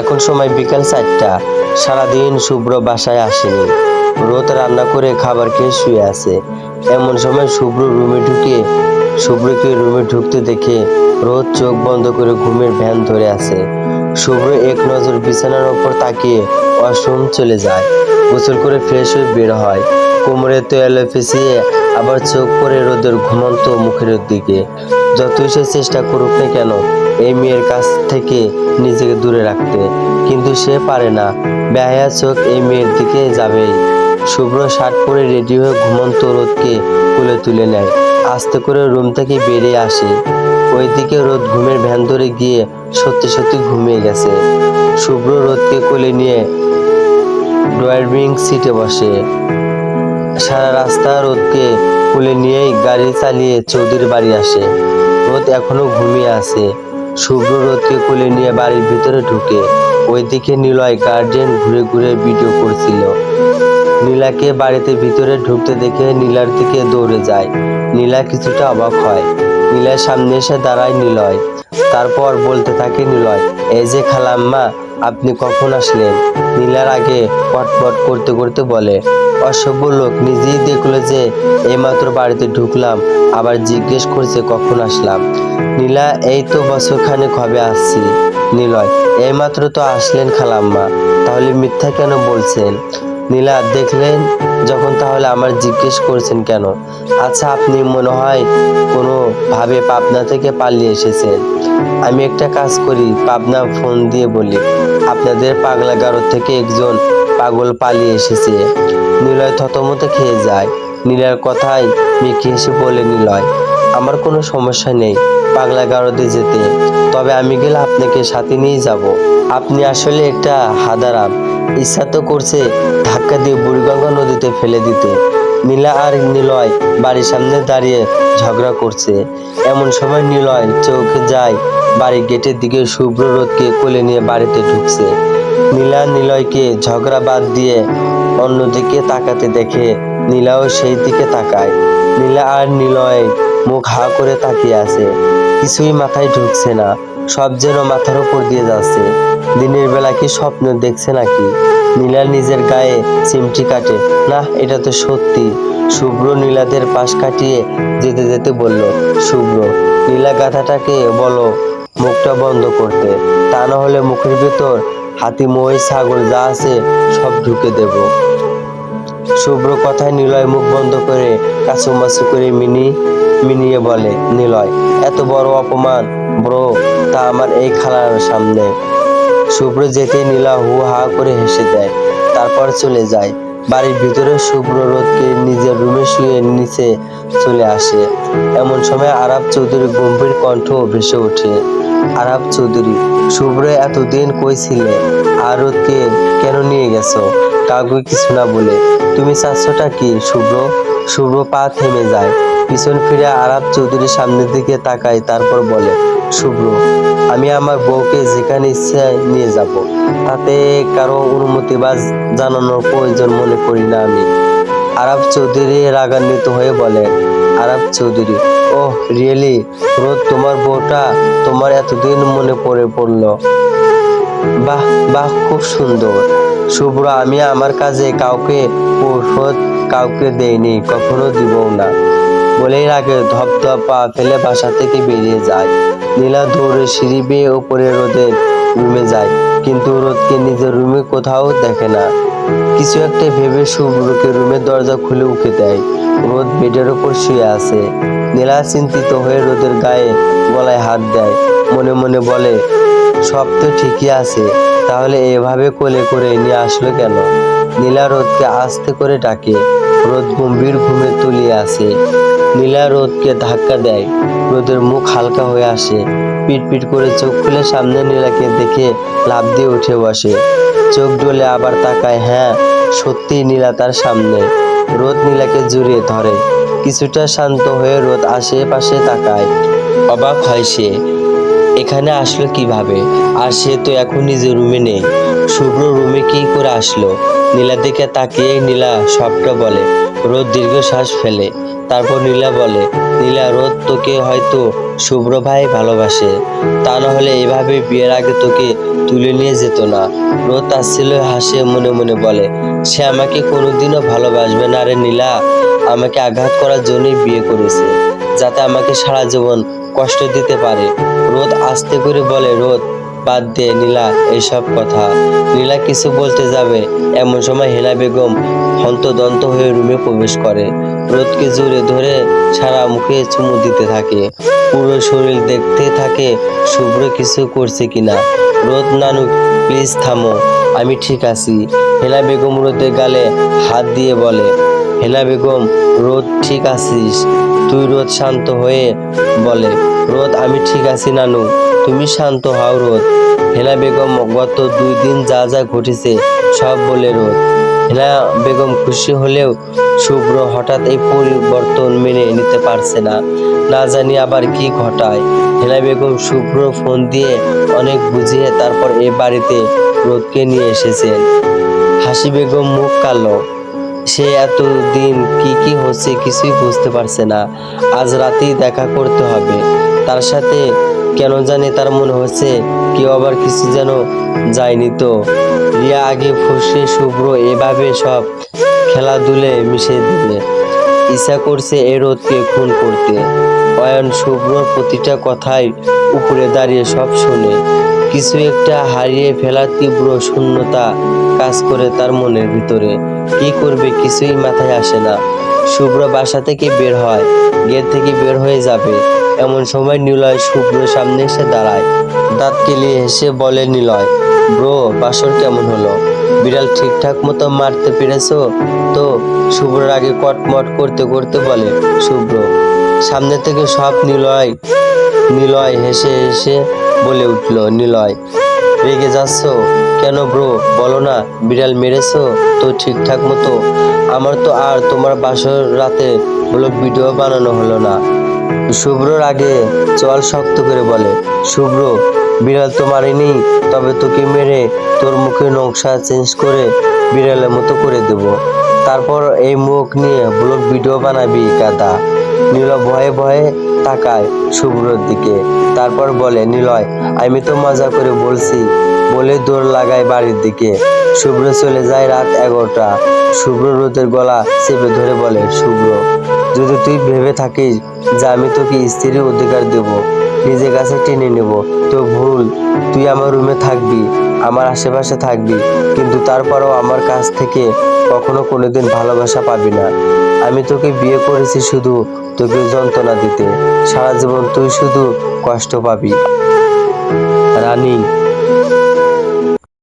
এখন সময় বিকাল চারটা। সারাদিন শুভ্র বাসায় আসেনি। রোদ রান্না করে খাবার খেয়ে শুয়ে আছে। এমন সময় শুভ্র রুমে ঢুকে, শুভ্রকে রুমে ঢুকতে দেখে রোদ চোখ বন্ধ করে ঘুমের ভ্যান ধরে আছে। শুভ্র এক নজর বিছানার ওপর তাকিয়ে অসম চলে যায়। গোসল করে ফ্রেশ হয়ে বের হয়। কোমরে তেলে ফেসিয়ে আবার চোখ পড়ে রোদের ঘুমন্ত মুখের দিকে। যতই সে চেষ্টা করুক না কেন, এই মেয়ের কাছ থেকে নিজেকে দূরে রাখতে। কিন্তু সে পারে না। বেহায়া চোখ এই মেয়ের দিকে যাবেই। শুভ্র শার্ট পরে রেডি হয়ে ঘুমন্ত রোদকে কোলে তুলে নেয়। আস্তে করে রুম থেকে বেরিয়ে আসে। ওইদিকে রোদ ঘুমের ভ্যান ধরে গিয়ে সত্যি সত্যি ঘুমিয়ে গেছে। শুভ্র রোদকে কোলে নিয়ে ড্রাইভিং সিটে বসে। সারা রাস্তা রোদকে কোলে নিয়েই গাড়ি চালিয়ে চৌধুরীর বাড়ি আসে। রোদ এখনও ঘুমিয়ে আছে। শুভ্র রোদকে কোলে নিয়ে বাড়ির ভিতরে ঢুকে ওইদিকে নিলয় গার্জেন ঘুরে ঘুরে ভিডিও করছিল। নীলাকে বাড়িতে ভিতরে ঢুকতে দেখে নীলার দিকে দৌড়ে যায়। নীলা কিছুটা অবাক হয়। নীলার সামনে এসে দাঁড়ায় নিলয়। তারপর বলতে থাকে নিলয়, এই যে খালাম্মা, আপনি কখন আসলেন? নীলার আগে পটপট করতে করতে বলে, অসভ্য লোক, নিজেই দেখল যে এইমাত্র বাড়িতে ঢুকলাম, আবার জিজ্ঞেস করছে কখন আসলাম। নীলা, এই তো বছর খানেক হবে আসছি। নিলয়, এইমাত্র তো আসলেন খালাম্মা, তাহলে মিথ্যা কেন বলছেন? নীলা, দেখলেন যখন তাহলে আমার জিজ্ঞেস করছেন কেন? আচ্ছা আপনি মনে হয় কোনো ভাবে পাবনা থেকে পালিয়ে এসেছেন। আমি একটা কাজ করি, পাবনা ফোন দিয়ে বলি, আপনাদের পাগলা গারো থেকে একজন পাগল পালিয়ে এসেছে। নিলয় থতমত খেয়ে যায়। নীলার কথায় মিকি হেসে বলে, নিলয়, আমার কোনো সমস্যা নেই পাগলা গারদে যেতে। তবে আমি গেলে আপনাকে সাথে নিয়ে যাব। আপনি আসলে একটা হাদারাম ইচ্ছা তো করছে ধাক্কা দিয়ে বুড়িগঙ্গা নদীতে ফেলে দিতে। নীলা আর নিলয় বাড়ির সামনে দাঁড়িয়ে ঝগড়া করছে। এমন সময় নিলয় চোখে যায়, বাড়ির গেটের দিকে শুভ্র রোদকে কোলে নিয়ে বাড়িতে ঢুকছে। নীলা নিলয়কে ঝগড়া বাদ দিয়ে অন্যদিকে তাকাতে দেখে নীলাও সেই দিকে তাকায়। নীলা আর নিলয় মুখ হা করে তাকিয়ে আছে। কিছুই মাথায় ঢুকছে না, সব যেন মাথার উপর দিয়ে যাচ্ছে। দিনের বেলা কি স্বপ্ন দেখছে নাকি? নীলা নিজের গায়ে চিমটি কাটে। না, এটা তো সত্যি। শুভ্র নীলাদের পাশ কাটিয়ে যেতে যেতে বলল, শুভ্র, নীলা গাথাটাকে বলো মুখটা বন্ধ করতে। তা না হলে মুখের ভেতর হাতি মই ছাগল যা আছে সব ঢুকে দেব। শুভ্র কথায় নিলয় মুখ বন্ধ করে কাছুমাছু করে মিনি মিনিয়ে বলে, নিলয়, এত বড় অপমান, ব্রো, তা আমার এই খালার সামনে। শুভ্র যেতে নীলা হু হা করে হেসে দেয়, তারপর চলে যায়। বাড়ির ভিতরে শুভ্র রোদকে নিজের রুমে শুয়ে নিচে চলে আসে। এমন সময় আরাব চৌধুরী গম্ভীর কণ্ঠ ভেসে ওঠে। আরাব চৌধুরী, শুভ্র, এতদিন কই ছিলে? আর রোদকে কেন নিয়ে গেছো? কাউকে কিছু না বলে। তুমি চাচ্ছটা কি, শুভ্র? শুভ্র পা থেমে যায়। পিছন ফিরে আরাব চৌধুরীর সামনের দিকে তাকায়, তারপর বলে, শুভ্র, আমি আমার বউকে যেখানে ইচ্ছে নিয়ে যাব, তাতে কারও অনুমতি বা জানানোর প্রয়োজন মনে করি না আমি। আরব চৌধুরী রাগান্বিত হয়ে বলে আরব চৌধুরী ও রিয়েলি? রোদ তোমার বউটা তোমার এতদিন মনে পড়ে পড়ল। বাহ বাহ, খুব সুন্দর। শুভ্র, আমি আমার কাজে কাউকে ঔষধ কাউকে দেয়নি, কখনো দিবও না। বলেই আগে ধপ ধপ পা ফেলে বাসা থেকে বেরিয়ে যায়। নীলা দৌড়ে সিঁড়ি বেয়ে ওপরে রোদের রুমে যায়, কিন্তু রোদকে নিজের রুমে কোথাও দেখে না। কিছু একটা ভেবে শুভ্রকে রুমের দরজা খুলে উঠে দেয়, রোদ বেডের ওপর শুয়ে আছে। নীলা চিন্তিত হয়ে রোদের গায়ে গলায় হাত দেয়, মনে মনে বলে, সব তো ঠিকই আছে, তাহলে এভাবে কোলে করে নিয়ে আসলো কেন? নীলা রোদকে আস্তে করে ডাকে রোদ গম্ভীর ঘুমে তুলিয়ে আসে। নীলা রোদকে ধাক্কা দেয়। রোদের মুখ হালকা হয়ে আসে। পিট পিট করে চোখ খুলে সামনে নীলাকে দেখে লাফ দিয়ে উঠে বসে। চোখ ডলে আবার তাকায় হ্যাঁ সত্যিই নীলা তার সামনে। রোদ নীলাকে জড়িয়ে ধরে। কিছুটা শান্ত হয়ে রোদ আশেপাশে তাকায়। অবাক হয় সে। এখানে আসলো কীভাবে? আর সে তো এখন নিজের রুমে নেই। শুভ্র রুমে কি করে আসলো? নীলা দিকে তাকিয়ে নীলা সবটা বলে। রোদ দীর্ঘশ্বাস ফেলে। তারপর নীলা বলে, নীলা, রোদ তোকে হয়তো শুভ্র ভাই ভালোবাসে। তা না হলে এভাবে বিয়ের আগে তোকে তুলে নিয়ে যেত না। রোদ আসছিল হাসে মনে মনে বলে, সে আমাকে কোনোদিনও ভালোবাসবে না রে নীলা। আমাকে আঘাত করার জন্যই বিয়ে করেছে, যাতে আমাকে সারা জীবন কষ্ট দিতে পারে। রোদ আস্তে করে বলে, রোদ বাদ দে নীলা এইসব কথা। নীলা কিছু বলতে যাবে, এমন সময় হেনা বেগম হন্তদন্ত হয়ে রুমে প্রবেশ করে। রোদকে জোরে ধরে সারা মুখে চুমু দিতে থাকে। পুরো শরীর দেখতে থাকে, শুভ্র কিছু করছে কিনা। রোদ নানু প্লিজ থামো, আমি ঠিক আছি। হেনা বেগম রোদের গালে হাত দিয়ে বলে হেনা বেগম, রোদ, ঠিক আছিস? তুই রোদ শান্ত হয়ে বলে রোদ, আমি ঠিক আছি নানু। তুমি শান্ত হও রোদ। হেনা বেগম গত দুই দিন যা যা ঘটেছে, সব বলে রোদ। হেনা বেগম খুশি হলেও শুভ্র হঠাৎ এই পরিবর্তন মেনে নিতে পারছে না। না জানি আবার কি ঘটায়। হেনা বেগম শুভ্র ফোন দিয়ে অনেক বুঝিয়ে তারপর এ বাড়িতে রোদকে নিয়ে এসেছেন। হাসি বেগম মুখ কালো। সে এতদিন কি কি হচ্ছে কিছুই বুঝতে পারছে না। আজ রাতেই দেখা করতে হবে। তার সাথে কেন জানি তার মনে হচ্ছে কেউ আবার কিছু যেন যায়নি তো। রিয়া আগে ফুসে শুভ্র এভাবে সব খেলাধুলে মিশে দিলে। ইচ্ছা করছে এ রোদকে খুন করতে। অয়ন শুভ্রর প্রতিটা কথাই উপরে দাঁড়িয়ে সব শোনে। কিছু একটা হারিয়ে ফেলার তীব্র শূন্যতা কাজ করে তার মনের ভিতরে। কি করবে কিছুই মাথায় আসে না। শুভ্র বাসা থেকে বের হয়, গেট থেকে বের হয়ে যাবে। এমন সময় নিলয় শুভ্র সামনে এসে দাঁড়ায়। দাঁত কেলিয়ে হেসে বলে, নিলয়, ব্রো, বাসর কেমন হলো? বিড়াল ঠিকঠাক মতো মারতে পেরেছ? তো শুভ্রর আগে কটমট করতে করতে বলে, শুভ্র, সামনে থেকে সব নিলয় নিলয় হেসে হেসে বলে উঠল নিলয়। রেগে যাচ্ছ কেন ব্রো? বলো না, বিড়াল মেরেছো তো ঠিকঠাক মতো। আমার তো আর তোমার বাসর রাতে হলো ভিডিও বানানো হলো না। শুভ্রর আগে চল শক্ত করে বলে, শুভ্র বিড়াল তো মারিনি, তবে তোকে মেরে তোর মুখে নকশা চেঞ্জ করে বিড়ালের মতো করে দেব। তারপর এই মুখ নিয়ে ব্লগ ভিডিও বানাবি কাদা নীলয় ভয়ে ভয়ে তাকায় শুভ্রর দিকে। তারপর বলে, নিলয়, আমি তো মজা করে বলছি। বলে দৌড় লাগায় বাড়ির দিকে। শুভ্র চলে যায় রাত এগারোটা। শুভ্র রোদের গলা চেপে ধরে বলে শুভ্র যদি তুই ভেবে থাকিস যে আমি তোকে স্ত্রীর অধিকার দেব নিজের কাছে টেনে নেব। তো ভুল, তুই আমার রুমে থাকবি, আমার আশেপাশে থাকবি, কিন্তু তারপরেও আমার কাছ থেকে কখনো কোনোদিন ভালোবাসা পাবি না। আমি তোকে বিয়ে করেছি শুধু তোকে যন্ত্রণা দিতে। সারা জীবন তুই শুধু কষ্ট পাবি। রানী